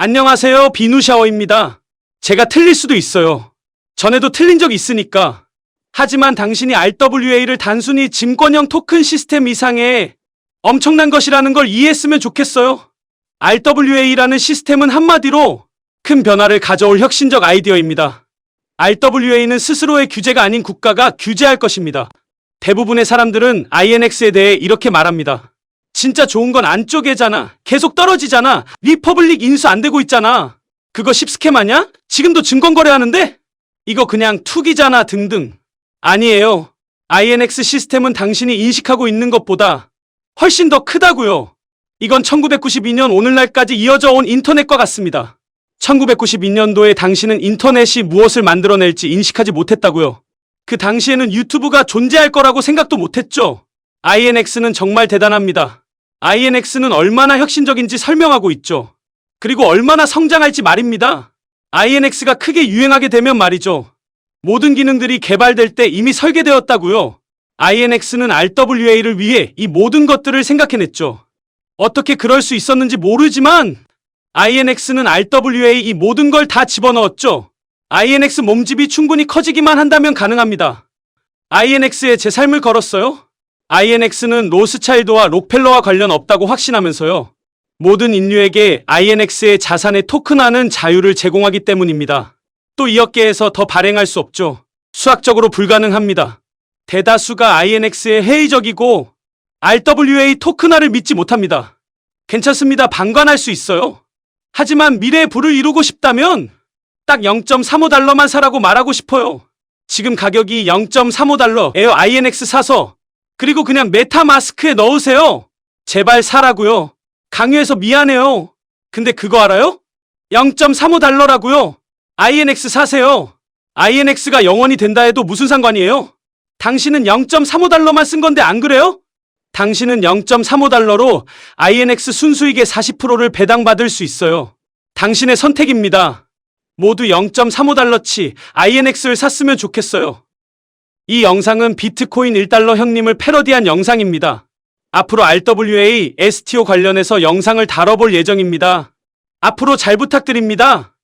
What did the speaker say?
안녕하세요. 비누샤워입니다. 제가 틀릴 수도 있어요. 전에도 틀린 적 있으니까. 하지만 당신이 RWA를 단순히 증권형 토큰 시스템 이상의 엄청난 것이라는 걸 이해했으면 좋겠어요. RWA라는 시스템은 한마디로 큰 변화를 가져올 혁신적 아이디어입니다. RWA는 스스로의 규제가 아닌 국가가 규제할 것입니다. 대부분의 사람들은 INX에 대해 이렇게 말합니다. 진짜 좋은 건 안쪽에잖아. 계속 떨어지잖아. 리퍼블릭 인수 안 되고 있잖아. 그거 10스캠 아냐? 지금도 증권거래 하는데? 이거 그냥 투기잖아 등등. 아니에요. INX 시스템은 당신이 인식하고 있는 것보다 훨씬 더 크다고요. 이건 1992년 오늘날까지 이어져 온 인터넷과 같습니다. 1992년도에 당신은 인터넷이 무엇을 만들어낼지 인식하지 못했다고요. 그 당시에는 유튜브가 존재할 거라고 생각도 못했죠. INX는 정말 대단합니다. INX는 얼마나 혁신적인지 설명하고 있죠. 그리고 얼마나 성장할지 말입니다. INX가 크게 유행하게 되면 말이죠. 모든 기능들이 개발될 때 이미 설계되었다고요. INX는 RWA를 위해 이 모든 것들을 생각해냈죠. 어떻게 그럴 수 있었는지 모르지만 INX는 RWA 이 모든 걸 다 집어넣었죠. INX 몸집이 충분히 커지기만 한다면 가능합니다. INX에 제 삶을 걸었어요? INX는 로스차일드와 록펠러와 관련 없다고 확신하면서요. 모든 인류에게 INX의 자산의 토큰화는 자유를 제공하기 때문입니다. 또 이 업계에서 더 발행할 수 없죠. 수학적으로 불가능합니다. 대다수가 INX에 회의적이고 RWA 토큰화를 믿지 못합니다. 괜찮습니다. 방관할 수 있어요. 하지만 미래의 부를 이루고 싶다면 딱 0.35달러만 사라고 말하고 싶어요. 지금 가격이 0.35달러에요. INX 사서 그리고 그냥 메타마스크에 넣으세요. 제발 사라고요. 강요해서 미안해요. 근데 그거 알아요? 0.35달러라고요. INX 사세요. INX가 영원히 된다 해도 무슨 상관이에요? 당신은 0.35달러만 쓴 건데 안 그래요? 당신은 0.35달러로 INX 순수익의 40%를 배당받을 수 있어요. 당신의 선택입니다. 모두 0.35달러치 INX를 샀으면 좋겠어요. 이 영상은 비트코인 1달러 형님을 패러디한 영상입니다. 앞으로 RWA, STO 관련해서 영상을 다뤄볼 예정입니다. 앞으로 잘 부탁드립니다.